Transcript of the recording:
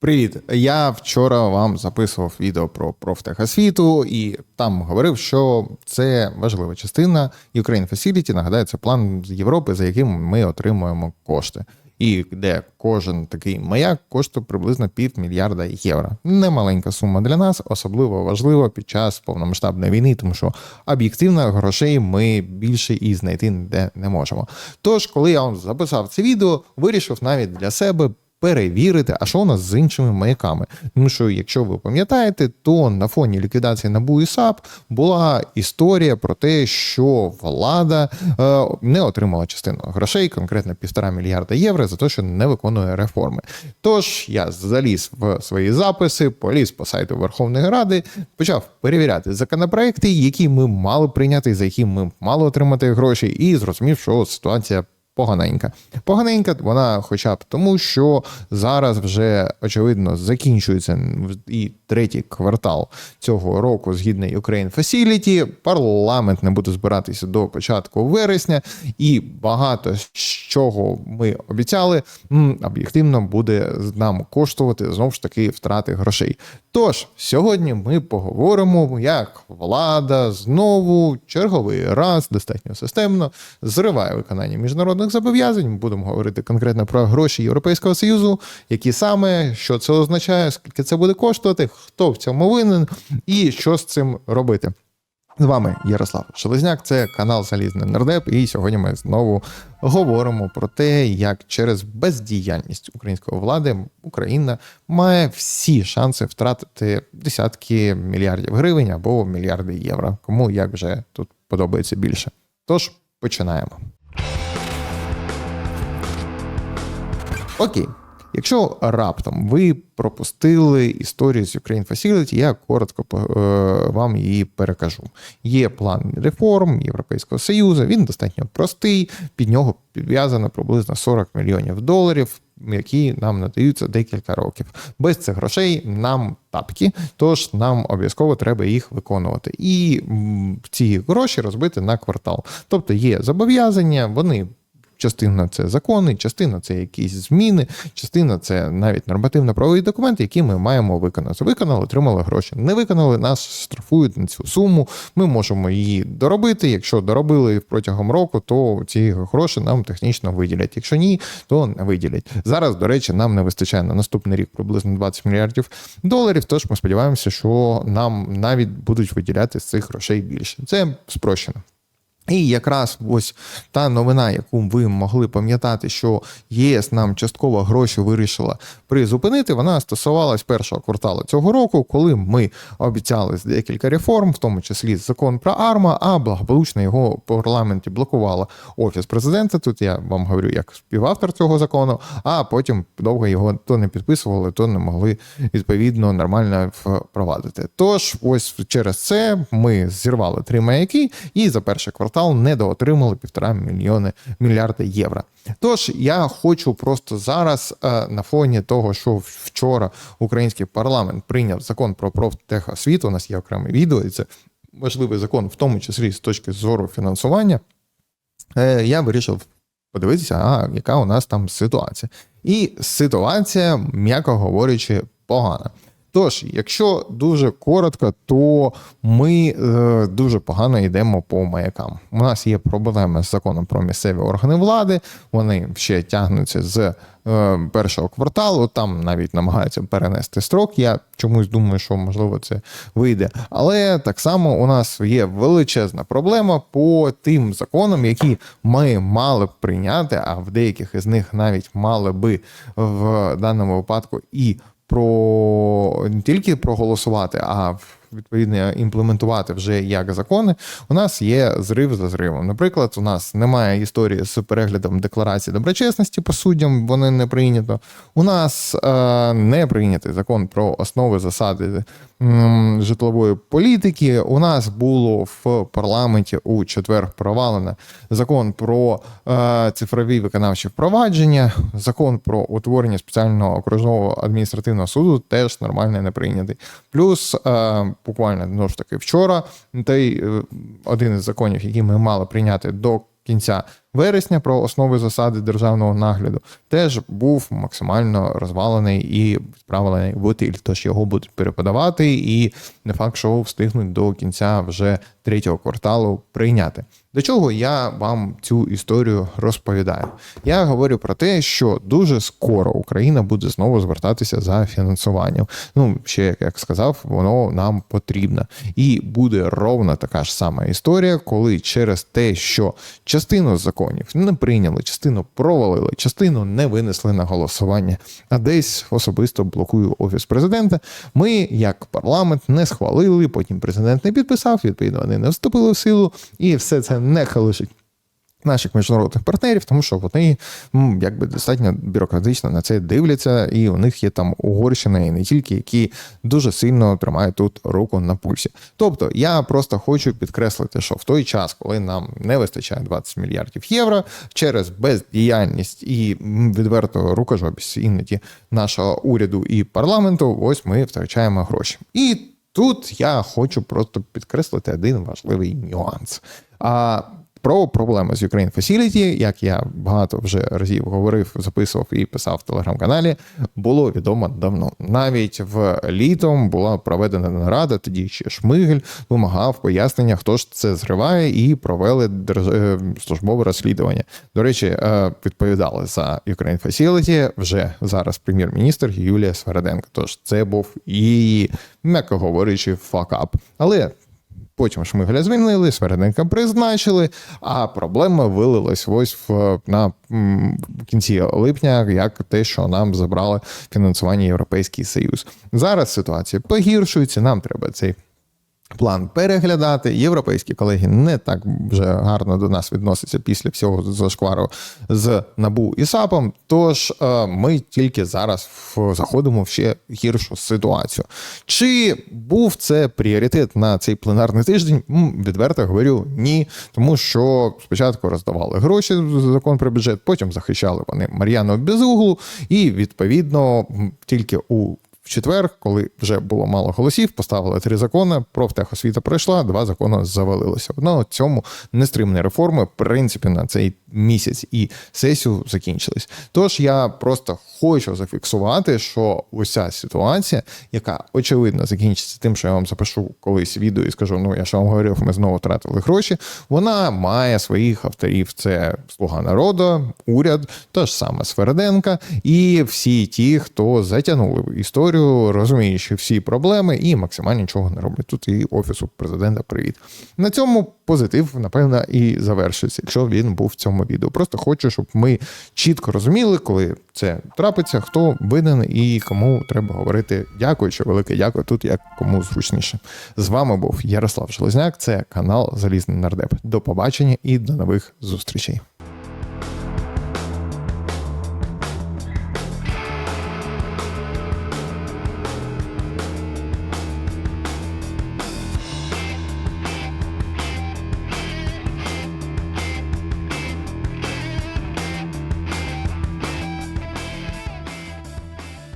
Привіт! Я вчора вам записував відео про профтехосвіту і там говорив, що це важлива частина Ukraine Facility. Нагадаю, це план з Європи, за яким ми отримуємо кошти. І де кожен такий маяк коштує приблизно півмільярда євро. Немаленька сума для нас, особливо важлива під час повномасштабної війни, тому що об'єктивно грошей ми більше і знайти ніде не можемо. Тож, коли я вам записав це відео, вирішив навіть для себе перевірити, а що у нас з іншими маяками. Тому що, якщо ви пам'ятаєте, то на фоні ліквідації НАБУ і САП була історія про те, що влада е, не отримала частину грошей, конкретно півтора мільярда євро, за те, що не виконує реформи. Тож я заліз в свої записи, поліз по сайту Верховної Ради, почав перевіряти законопроекти, які ми мали прийняти, за які ми мали отримати гроші, і зрозумів, що ситуація поганенька. Поганенька вона, хоча б тому, що зараз вже очевидно закінчується і третій квартал цього року згідно Ukraine Facility. Парламент не буде збиратися до початку вересня, і багато з чого ми обіцяли, об'єктивно буде нам коштувати знову ж таки втрати грошей. Тож сьогодні ми поговоримо, як влада знову черговий раз достатньо системно зриває виконання міжнародних зобов'язань. Будемо говорити конкретно про гроші Європейського Союзу, які саме що це означає, скільки це буде коштувати, хто в цьому винен і що з цим робити. З вами Ярослав Шелезняк, це канал Залізний Нердеп, і сьогодні ми знову говоримо про те, як через бездіяльність української влади Україна має всі шанси втратити десятки мільярдів гривень або мільярди євро. Кому як вже тут подобається більше. Тож починаємо. Окей. Якщо раптом ви пропустили історію з Ukraine Facility, я коротко е, вам її перекажу. Є план реформ Європейського Союзу, він достатньо простий, під нього підв'язано приблизно 40 мільйонів доларів, які нам надаються декілька років. Без цих грошей нам тапки, тож нам обов'язково треба їх виконувати. І ці гроші розбити на квартал. Тобто є зобов'язання, вони. Частина це закони, частина це якісь зміни, частина це навіть нормативно-правові документи, які ми маємо виконати. Виконали, отримали гроші. Не виконали, нас штрафують на цю суму. Ми можемо її доробити. Якщо доробили протягом року, то ці гроші нам технічно виділять. Якщо ні, то не виділять. Зараз, до речі, нам не вистачає на наступний рік приблизно 20 мільярдів доларів. Тож ми сподіваємося, що нам навіть будуть виділяти з цих грошей більше. Це спрощено. І якраз ось та новина, яку ви могли пам'ятати, що ЄС нам частково гроші вирішила призупинити, вона стосувалась першого кварталу цього року, коли ми обіцяли декілька реформ, в тому числі закон про АРМА, а благополучно його в парламенті блокувала офіс президента. Тут я вам говорю як співавтор цього закону, а потім довго його то не підписували, то не могли відповідно нормально впровадити. Тож, ось через це ми зірвали три маяки, і за перший квартал квартал недоотримали півтора мільйони мільярди євро. Тож я хочу просто зараз е, на фоні того, що вчора український парламент прийняв закон про профтехосвіту, у нас є окреме відео, і це важливий закон, в тому числі з точки зору фінансування. Е, я вирішив подивитися, а яка у нас там ситуація. І ситуація, м'яко говорячи, погана. Тож, якщо дуже коротко, то ми е, дуже погано йдемо по маякам. У нас є проблеми з законом про місцеві органи влади. Вони ще тягнуться з е, першого кварталу. Там навіть намагаються перенести строк. Я чомусь думаю, що можливо це вийде. Але так само у нас є величезна проблема по тим законам, які ми мали б прийняти, а в деяких із них навіть мали би в даному випадку і про не тільки проголосувати, а відповідно імплементувати вже як закони. У нас є зрив за зривом. Наприклад, у нас немає історії з переглядом декларації доброчесності по суддям, вони не прийнято. У нас е, не прийнятий закон про основи засади м, житлової політики. У нас було в парламенті у четвер провалено закон про е, цифрові виконавчі впровадження, закон про утворення спеціального окружного адміністративного суду теж нормально не прийнятий. Плюс е, буквально знову ж таки вчора. Той й один із законів, який ми мали прийняти до кінця вересня про основи засади державного нагляду теж був максимально розвалений і відправлений в утиль. Тож його будуть переподавати, і не факт, що встигнуть до кінця вже третього кварталу прийняти. До чого я вам цю історію розповідаю? Я говорю про те, що дуже скоро Україна буде знову звертатися за фінансуванням. Ну, ще як сказав, воно нам потрібно. І буде ровно така ж сама історія, коли через те, що частину законів не прийняли, частину провалили, частину не винесли на голосування, а десь особисто блокує офіс президента. Ми, як парламент, не схвалили. Потім президент не підписав. Відповідно, вони не вступили в силу, і все це не халишить наших міжнародних партнерів, тому що вони якби достатньо бюрократично на це дивляться, і у них є там Угорщина і не тільки, які дуже сильно тримають тут руку на пульсі. Тобто я просто хочу підкреслити, що в той час, коли нам не вистачає 20 мільярдів євро, через бездіяльність і відверто рукожопість іноді нашого уряду і парламенту, ось ми втрачаємо гроші. І тут я хочу просто підкреслити один важливий нюанс. А про проблеми з Ukraine Facility, як я багато вже разів говорив, записував і писав в телеграм-каналі, було відомо давно. Навіть в літом була проведена нарада, тоді ще Шмигель вимагав пояснення, хто ж це зриває, і провели е, службове розслідування. До речі, е, відповідали за Ukraine Facility вже зараз прем'єр-міністр Юлія Свереденко. Тож це був її, м'яко говорячи, факап. Але Потім Шмигаля звільнили, Свереденка призначили, а проблема вилилась ось в на кінці липня, як те, що нам забрали фінансування Європейський Союз. Зараз ситуація погіршується. Нам треба цей. План переглядати. Європейські колеги не так вже гарно до нас відносяться після всього зашквару з Набу і САПом. Тож е, ми тільки зараз заходимо в ще гіршу ситуацію. Чи був це пріоритет на цей пленарний тиждень? Відверто говорю, ні. Тому що спочатку роздавали гроші за закон про бюджет, потім захищали вони Мар'яну Безуглу, і відповідно тільки у в четвер, коли вже було мало голосів, поставили три закони. Профтехосвіта пройшла, два закони завалилося. Одно цьому нестримні реформи, в принципі, на цей місяць і сесію закінчились. Тож я просто хочу зафіксувати, що уся ситуація, яка очевидно закінчиться тим, що я вам запишу колись відео і скажу: ну я ж вам говорив, ми знову втратили гроші. Вона має своїх авторів: це Слуга народу, уряд, та ж саме Сверденка, і всі ті, хто затягнули історію, розуміючи всі проблеми і максимально нічого не роблять. Тут і офісу президента привіт. На цьому позитив, напевно, і завершиться, якщо він був в цьому відео. Просто хочу, щоб ми чітко розуміли, коли це трапиться, хто винен і кому треба говорити дякую, чи велике дякую тут, як кому зручніше. З вами був Ярослав Железняк. Це канал Залізний Нардеп. До побачення і до нових зустрічей.